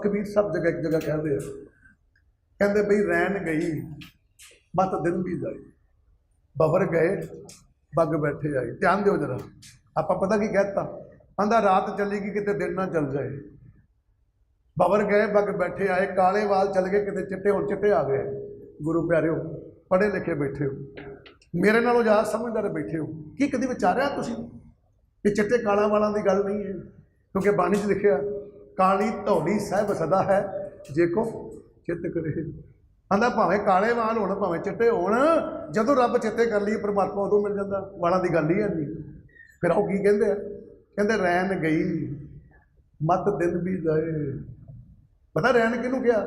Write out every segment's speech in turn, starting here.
ਸੰਤ ਕਬੀਰ ਸਭ ਜਗ੍ਹਾ ਇੱਕ ਜਗ੍ਹਾ ਕਹਿੰਦੇ ਆ। ਕਹਿੰਦੇ ਬਈ ਰਹਿਣ ਗਈ, ਮਤ ਦਿਨ ਵੀ ਜਾਈ। ਬਬਰ ਗਏ, ਬੱਗ ਬੈਠੇ ਆਏ। ਧਿਆਨ ਦਿਓ ਜਰਾ, ਆਪਾਂ ਪਤਾ ਕੀ ਕਹਿਤਾ? ਆਂਦਾ ਰਾਤ ਚੱਲੇਗੀ ਕਿਤੇ ਦਿਨ ਨਾ ਚੱਲ ਜਾਏ। ਬਬਰ ਗਏ, ਬੱਗ ਬੈਠੇ ਆਏ, ਕਾਲੇ ਵਾਲ ਚੱਲ ਗਏ, ਕਿਤੇ ਚਿੱਟੇ ਹੁਣ ਚਿੱਟੇ ਆ ਗਏ। ਗੁਰੂ ਪਿਆਰਿਓ, ਪੜ੍ਹੇ ਲਿਖੇ ਬੈਠੇ ਹੋ। ਮੇਰੇ ਨਾਲੋਂ ਜ਼ਿਆਦਾ ਸਮਝਦਾਰ ਬੈਠੇ ਹੋ। ਕੀ ਕਦੀ ਵਿਚਾਰਿਆ ਤੁਸੀਂ? ਇਹ ਚਿੱਟੇ ਕਾਲਾਂ ਵਾਲਾਂ ਦੀ ਗੱਲ ਨਹੀਂ ਹੈ, ਕਿਉਂਕਿ ਬਾਣੀ 'ਚ ਲਿਖਿਆ ਕਾਲੀ ਧੌਲੀ ਸਾਹਿਬ ਸਦਾ ਹੈ, ਜੇ ਕੋ ਚਿੱਤ ਕਰੇ। ਆਂਦਾ ਭਾਵੇਂ ਕਾਲੇ ਵਾਲ ਹੋਣ, ਭਾਵੇਂ ਚਿੱਟੇ ਹੋਣ, ਜਦੋਂ ਰੱਬ ਚਿੱਤੇ ਕਰ ਲਈ ਪਰਮਾਤਮਾ ਉਦੋਂ ਮਿਲ ਜਾਂਦਾ। ਵਾਲਾਂ ਦੀ ਗੱਲ ਹੀ ਹੈ ਨਹੀਂ ਫਿਰ ਉਹ ਕੀ ਕਹਿੰਦੇ ਆ? ਕਹਿੰਦੇ ਰੈਣ ਗਈ, ਮਤ ਦਿਨ ਵੀ ਜਾਏ। ਪਤਾ ਰੈਣ ਕਿਹਨੂੰ ਕਿਹਾ?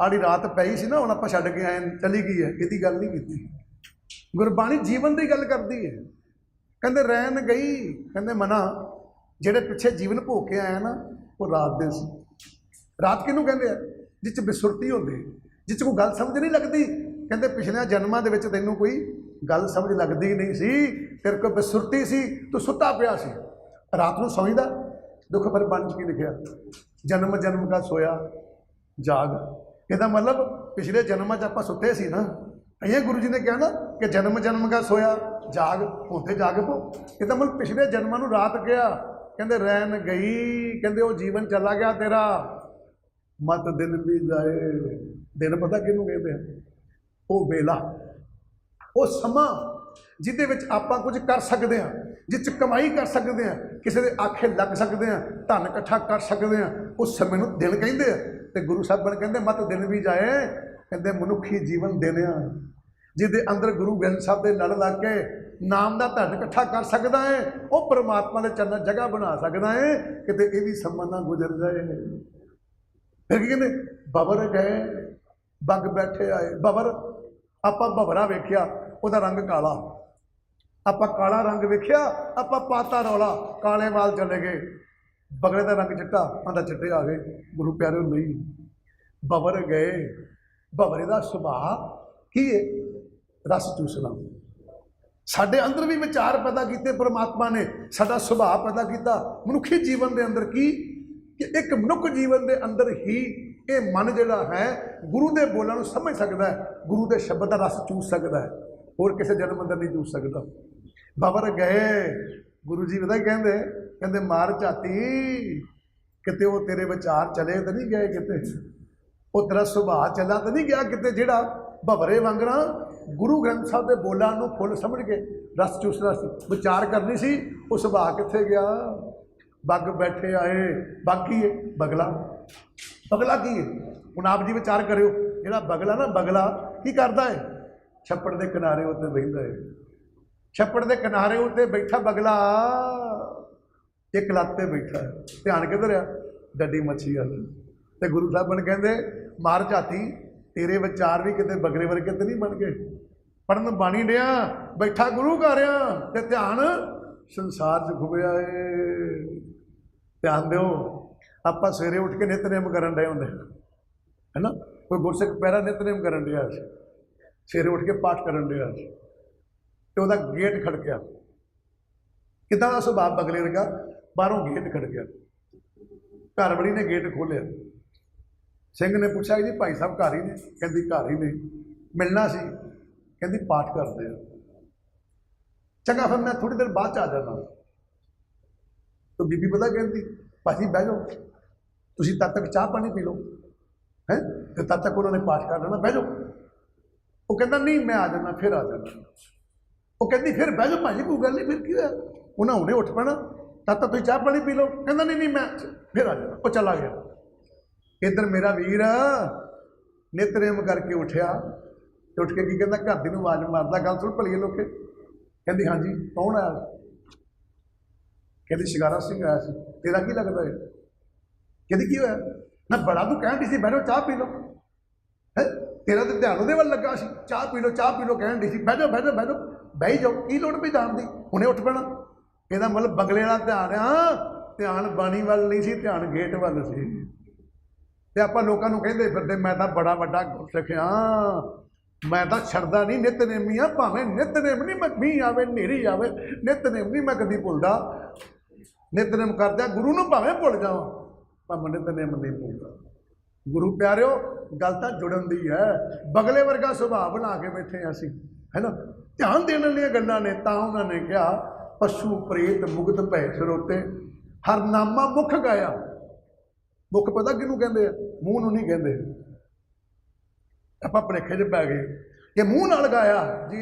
ਆੜੀ ਰਾਤ ਪਈ ਸੀ ਨਾ, ਹੁਣ ਆਪਾਂ ਛੱਡ ਕੇ ਆਏ ਚਲੀ ਗਈ ਹੈ। ਇਹਦੀ ਗੱਲ ਨਹੀਂ ਕੀਤੀ। ਗੁਰਬਾਣੀ ਜੀਵਨ ਦੀ ਗੱਲ ਕਰਦੀ ਹੈ। ਕਹਿੰਦੇ ਰੈਣ ਗਈ। ਕਹਿੰਦੇ, ਮਨਾ। ਜਿਹੜੇ ਪਿੱਛੇ ਜੀਵਨ ਭੋਗ ਕੇ ਆਇਆ ਨਾ ਉਹ ਰਾਤ ਦੇ ਸੀ। ਰਾਤ ਕਿਹਨੂੰ ਕਹਿੰਦੇ ਆ? ਜਿਸ ਚ ਬਿਸੁਰਤੀ ਹੁੰਦੀ। ਜਿਸ ਚ ਕੋਈ ਗੱਲ ਸਮਝ ਨਹੀਂ ਲੱਗਦੀ। ਕਹਿੰਦੇ ਪਿਛਲੇ ਜਨਮਾਂ ਦੇ ਵਿੱਚ ਤੈਨੂੰ ਕੋਈ ਗੱਲ ਸਮਝ ਲੱਗਦੀ ਨਹੀਂ ਸੀ। ਤੇਰੇ ਕੋਲ ਬਿਸੁਰਤੀ ਸੀ। ਤੂੰ ਸੁੱਤਾ ਪਿਆ ਸੀ। ਰਾਤ ਨੂੰ ਸੌਂਦਾ ਦੁੱਖ ਪਰ ਬਣ ਕੀ ਲਿਖਿਆ? ਜਨਮ ਜਨਮ ਦਾ ਸੋਇਆ ਜਾਗ। ਇਹਦਾ ਮਤਲਬ ਪਿਛਲੇ ਜਨਮਾਂ 'ਚ ਆਪਾਂ ਸੁੱਤੇ ਸੀ ਨਾ। ਇਹ ਗੁਰੂ ਜੀ ਨੇ ਕਿਹਾ ਨਾ ਕਿ ਜਨਮ ਜਨਮ ਦਾ ਸੋਇਆ ਜਾਗ। ਹੁੰਦੇ ਜਾਗ ਪੋ। ਇਹਦਾ ਮਤਲਬ ਪਿਛਲੇ ਜਨਮਾਂ ਨੂੰ ਰਾਤ ਗਿਆ ਕਹਿੰਦੇ, ਰਹਿਣ ਗਈ। ਕਹਿੰਦੇ, ਉਹ ਜੀਵਨ ਚਲਾ ਗਿਆ ਤੇਰਾ। ਮਤ ਦਿਨ ਵੀ ਜਾਏ, ਦਿਨ ਪਤਾ ਕਿਹਨੂੰ ਕਹਿੰਦੇ ਆ? ਉਹ ਵੇਲਾ। ਉਹ ਸਮਾਂ ਜਿਹਦੇ ਵਿੱਚ ਆਪਾਂ ਕੁਝ ਕਰ ਸਕਦੇ ਹਾਂ ਜਿਸ 'ਚ ਕਮਾਈ ਕਰ ਸਕਦੇ ਹਾਂ ਕਿਸੇ ਦੇ ਆਖੇ ਲੱਗ ਸਕਦੇ ਹਾਂ ਧਨ ਇਕੱਠਾ ਕਰ ਸਕਦੇ ਹਾਂ ਉਹ ਸਮੇਂ ਨੂੰ ਦਿਨ ਕਹਿੰਦੇ ਆ। ਤੇ ਗੁਰੂ ਸਾਹਿਬਾਨ ਕਹਿੰਦੇ, ਮਤ ਦਿਨ ਵੀ ਜਾਏ। ਕਹਿੰਦੇ, ਮਨੁੱਖੀ ਜੀਵਨ ਦੇਣਿਆ ਜਿਹਦੇ ਅੰਦਰ ਗੁਰੂ ਗ੍ਰੰਥ ਸਾਹਿਬ ਦੇ ਲੜ ਲੱਗ ਕੇ ਨਾਮ ਦਾ ਧਨ ਇਕੱਠਾ ਕਰ ਸਕਦਾ ਹੈ, ਉਹ ਪ੍ਰਮਾਤਮਾ ਦੇ ਚਰਨਾਂ ਜਗ੍ਹਾ ਬਣਾ ਸਕਦਾ ਹੈ, ਕਿਤੇ ਇਹ ਵੀ ਸਮਾਂ ਨਾ ਗੁਜ਼ਰ ਜਾਏ। ਫਿਰ ਕੀ ਕਹਿੰਦੇ? ਬਬਰ ਗਏ, ਬੱਗ ਬੈਠੇ ਆਏ। ਬਬਰ, ਆਪਾਂ ਬਬਰਾ ਵੇਖਿਆ, ਉਹਦਾ ਰੰਗ ਕਾਲਾ। ਆਪਾਂ ਕਾਲਾ ਰੰਗ ਵੇਖਿਆ, ਆਪਾਂ ਪਾਤਾ ਰੌਲਾ। ਕਾਲੇ ਵਾਲ ਚਲੇ ਗਏ। ਬਗਲੇ ਦਾ ਰੰਗ ਚਿੱਟਾ ਆਂਦਾ ਚਿੱਟੇ ਆ ਗਏ। ਗੁਰੂ ਪਿਆਰੇ ਨਹੀਂ ਬਬਰ ਗਏ। ਬਬਰੇ ਦਾ ਸੁਭਾਅ ਕੀ ਹੈ? ਰਸ ਚੂਸਣਾ। ਸਾਡੇ ਅੰਦਰ ਵੀ ਵਿਚਾਰ ਪੈਦਾ ਕੀਤੇ, ਪ੍ਰਮਾਤਮਾ ਨੇ ਸਾਡਾ ਸੁਭਾਅ ਪੈਦਾ ਕੀਤਾ। ਮਨੁੱਖੀ ਜੀਵਨ ਦੇ ਅੰਦਰ ਕੀ? ਕਿ ਇੱਕ ਮਨੁੱਖ ਜੀਵਨ ਦੇ ਅੰਦਰ ਹੀ ਇਹ ਮਨ ਜਿਹੜਾ ਹੈ, ਗੁਰੂ ਦੇ ਬੋਲਾਂ ਨੂੰ ਸਮਝ ਸਕਦਾ ਹੈ, ਗੁਰੂ ਦੇ ਸ਼ਬਦ ਦਾ ਰਸ ਚੂਸ ਸਕਦਾ ਹੈ। ਹੋਰ ਕਿਸੇ ਜਨਮ ਅੰਦਰ ਨਹੀਂ ਚੂਸ ਸਕਦਾ। ਬਬਰ ਗਏ, ਗੁਰੂ ਜੀ ਪਤਾ ਕੀ ਕਹਿੰਦੇ? ਕਹਿੰਦੇ, ਮਾਰ ਝਾਤੀ, ਕਿਤੇ ਉਹ ਤੇਰੇ ਵਿਚਾਰ ਚਲੇ ਤਾਂ ਨਹੀਂ ਗਏ ਕਿਤੇ? ਉਹ ਤੇਰਾ ਸੁਭਾਅ ਚੱਲਾ ਤਾਂ ਨਹੀਂ ਗਿਆ ਕਿਤੇ ਜਿਹੜਾ ਭਵਰੇ ਵਾਂਗਣਾ ਗੁਰੂ ਗ੍ਰੰਥ ਸਾਹਿਬ ਦੇ ਬੋਲਾਂ ਨੂੰ ਫੁੱਲ ਸਮਝ ਕੇ ਰਸ ਚੂਸਣਾ ਸੀ ਵਿਚਾਰ ਕਰਨੀ ਸੀ, ਉਹ ਸੁਭਾਅ ਕਿੱਥੇ ਗਿਆ? ਬੱਗ ਬੈਠੇ ਆਏ ਬਾਕੀ ਹੈ ਬਗਲਾ। ਬਗਲਾ ਕੀ ਹੈ ਹੁਣ ਆਪ ਜੀ ਵਿਚਾਰ ਕਰਿਓ, ਜਿਹੜਾ ਬਗਲਾ ਨਾ, ਬਗਲਾ ਕੀ ਕਰਦਾ ਹੈ ਛੱਪੜ ਦੇ ਕਿਨਾਰੇ ਉੱਤੇ ਬੈਠਦਾ ਹੈ ਛੱਪੜ ਦੇ ਕਿਨਾਰੇ ਉੱਤੇ ਬੈਠਾ ਬਗਲਾ। ਇੱਕ ਲੱਤ ਤੇ ਬੈਠਾ ਹੈ ਧਿਆਨ ਕਿੱਧਰ ਆ? ਡੱਡੀ ਮੱਛੀ ਵੱਲ। ਤੇ ਗੁਰੂ ਸਾਹਿਬ ਨੇ ਕਹਿੰਦੇ, ਮਾਰ ਝਾਤੀ ਤੇਰੇ ਵਿਚਾਰ ਵੀ ਕਿਤੇ ਬਗਲੇ ਵਰਗੇ ਤੇ ਨਹੀਂ ਬਣ ਗਏ? ਪੜਨ ਬਾਣੀ ਡਿਆ, ਬੈਠਾ ਗੁਰੂ ਘਰ ਆ, ਤੇ ਧਿਆਨ ਸੰਸਾਰ 'ਚ ਖੁਬਿਆ ਏ। ਧਿਆਨ ਦਿਓ, ਆਪਾਂ ਸਵੇਰੇ ਉੱਠ ਕੇ ਨਿਤਨੇਮ ਕਰਨ ਡਏ ਹੁੰਦੇ। ਹਾਂ ਹੈਨਾ? ਕੋਈ ਗੁਰਸਿੱਖ ਪੈਰਾ ਨਿਤਨੇਮ ਕਰਨ ਡਿਆ ਸੀ। ਸਵੇਰੇ ਉੱਠ ਕੇ ਪਾਠ ਕਰਨ ਡਿਆ ਸੀ। ਤੇ ਉਹਦਾ ਗੇਟ ਖੜਕਿਆ ਕਿਦਾਂ ਦਾ ਸੁਭਾਅ ਬਗਲੇ ਵਰਗਾ? ਬਾਹਰੋਂ ਗੇਟ ਖੜਕਿਆ ਘਰ ਵਾਲੀ ਨੇ ਗੇਟ ਖੋਲ੍ਹਿਆ। ਸਿੰਘ ਨੇ ਪੁੱਛਿਆ ਜੀ ਭਾਈ ਸਾਹਿਬ ਘਰ ਹੀ ਨੇ? ਕਹਿੰਦੀ ਘਰ ਹੀ ਨੇ। ਮਿਲਣਾ ਸੀ। ਕਹਿੰਦੀ ਪਾਠ ਕਰਦੇ ਆ। ਚੰਗਾ, ਫਿਰ ਮੈਂ ਥੋੜੀ ਦੇਰ ਬਾਅਦ ਚ ਆ ਜਾਣਾ ਤਾਂ ਬੀਬੀ ਪਤਾ ਕਹਿੰਦੀ, ਭਾਜੀ ਬਹਿ ਜਾਓ। ਤੁਸੀਂ ਤਦ ਤੱਕ ਚਾਹ ਪਾਣੀ ਪੀ ਲਓ। ਹੈ? ਤੇ ਤਦ ਤੱਕ ਉਹਨਾਂ ਨੇ ਪਾਠ ਕਰ ਲੈਣਾ। ਬਹਿ ਜਾਓ। ਉਹ ਕਹਿੰਦਾ, ਨਹੀਂ, ਮੈਂ ਆ ਜਾਣਾ ਫਿਰ ਆ ਜਾਣਾ ਉਹ ਕਹਿੰਦੀ, ਫਿਰ ਬਹਿ ਜਾਓ ਭਾਜੀ, ਕੋਈ ਗੱਲ ਨਹੀਂ, ਫਿਰ ਕੀ ਹੋਇਆ? ਉਹਨਾਂ ਹੁਣੇ ਉੱਠ ਪੈਣਾ। ਤਦ ਤੱਕ ਤੁਸੀਂ ਚਾਹ ਪਾਣੀ ਪੀ ਲਓ। ਕਹਿੰਦਾ, ਨਹੀਂ ਨਹੀਂ, ਮੈਂ ਫਿਰ ਆ ਜਾਣਾ ਉਹ ਚਲਾ ਗਿਆ। ਇੱਧਰ ਮੇਰਾ ਵੀਰ ਨਿਤਨੇਮ ਕਰਕੇ ਉੱਠਿਆ ਤੇ ਉੱਠ ਕੇ ਕੀ ਕਹਿੰਦਾ, ਘਰ ਦੀ ਨੂੰ ਆਵਾਜ਼ ਮਾਰਦਾ, ਗੱਲ ਸੁਣ ਭਲੀਏ ਲੋਕੇ। ਕਹਿੰਦੀ, ਹਾਂਜੀ, ਕੌਣ ਆਇਆ? ਕਹਿੰਦੀ ਸ਼ਿਕਾਰਾ ਸਿੰਘ ਆਇਆ ਸੀ। ਤੇਰਾ ਕੀ ਲੱਗਦਾ ਹੈ ਕਹਿੰਦੀ, ਕੀ ਹੋਇਆ? ਨਾ ਬੜਾ ਤੂੰ ਕਹਿਣ ਦੀ ਸੀ ਬੈਠੋ ਚਾਹ ਪੀ ਲਓ। ਹੈ? ਤੇਰਾ ਤਾਂ ਧਿਆਨ ਉਹਦੇ ਵੱਲ ਲੱਗਾ ਸੀ। ਚਾਹ ਪੀ ਲਓ, ਚਾਹ ਪੀ ਲਓ, ਕਹਿਣ ਦੀ ਸੀ। ਬਹਿ ਜਾਓ ਬਹਿ ਜਾਓ ਬਹਿ ਜਾਓ। ਬਹਿ ਜਾਓ, ਕੀ ਲੋੜ ਪਈ ਜਾਣ ਦੀ? ਹੁਣੇ ਉੱਠ ਪੈਣਾ। ਇਹਦਾ ਮਤਲਬ ਬਗਲੇ ਵਾਲਾ ਧਿਆਨ ਆ। ਧਿਆਨ ਬਾਣੀ ਵੱਲ ਨਹੀਂ ਸੀ, ਧਿਆਨ ਗੇਟ ਵੱਲ ਸੀ। ਤੇ ਆਪਾਂ ਲੋਕਾਂ ਨੂੰ ਕਹਿੰਦੇ ਫਿਰਦੇ, ਮੈਂ ਤਾਂ ਬੜਾ ਵੱਡਾ ਗੁਰਸਿੱਖ ਹਾਂ। ਮੈਂ ਤਾਂ ਛੱਡਦਾ ਨਹੀਂ ਨਿਤਨੇਮੀ ਆ ਭਾਵੇਂ ਨਿਤਨੇਮ ਨਹੀਂ, ਮੈਂ ਮੀਂਹ ਆਵੇ, ਹਨੇਰੀ ਆਵੇ ਨਿਤਨੇਮ ਨਹੀਂ, ਮੈਂ ਕਦੀ ਭੁੱਲਦਾ। ਨਿਤਨੇਮ ਕਰਦਿਆਂ ਗੁਰੂ ਨੂੰ ਭਾਵੇਂ ਭੁੱਲ ਜਾਵਾਂ, ਭਾਵੇਂ ਨਿਤਨੇਮ ਨਹੀਂ ਭੁੱਲਦਾ। ਗੁਰੂ ਪਿਆਰਿਓ, ਗੱਲ ਤਾਂ ਜੁੜਨ ਦੀ ਹੈ। ਬਗਲੇ ਵਰਗਾ ਸੁਭਾਅ ਬਣਾ ਕੇ ਬੈਠੇ ਹਾਂ ਅਸੀਂ ਹੈਨਾ ਧਿਆਨ ਦੇਣ ਵਾਲੀਆਂ ਗੱਲਾਂ ਨੇ, ਤਾਂ ਉਹਨਾਂ ਨੇ ਕਿਹਾ, ਪਸ਼ੂ ਪ੍ਰੇਤ ਮੁਗਤ ਭੈ ਸਰੋਤੇ ਹਰਨਾਮਾ ਮੁਖ ਗਾਇਆ। ਮੁਖ ਪਤਾ ਕਿਹਨੂੰ ਕਹਿੰਦੇ ਆ? ਮੂੰਹ ਨੂੰ ਨਹੀਂ ਕਹਿੰਦੇ। ਆਪਾਂ ਭੁਲੇਖੇ 'ਚ ਪੈ ਗਏ। ਜੇ ਮੂੰਹ ਨਾਲ ਗਾਇਆ ਜੀ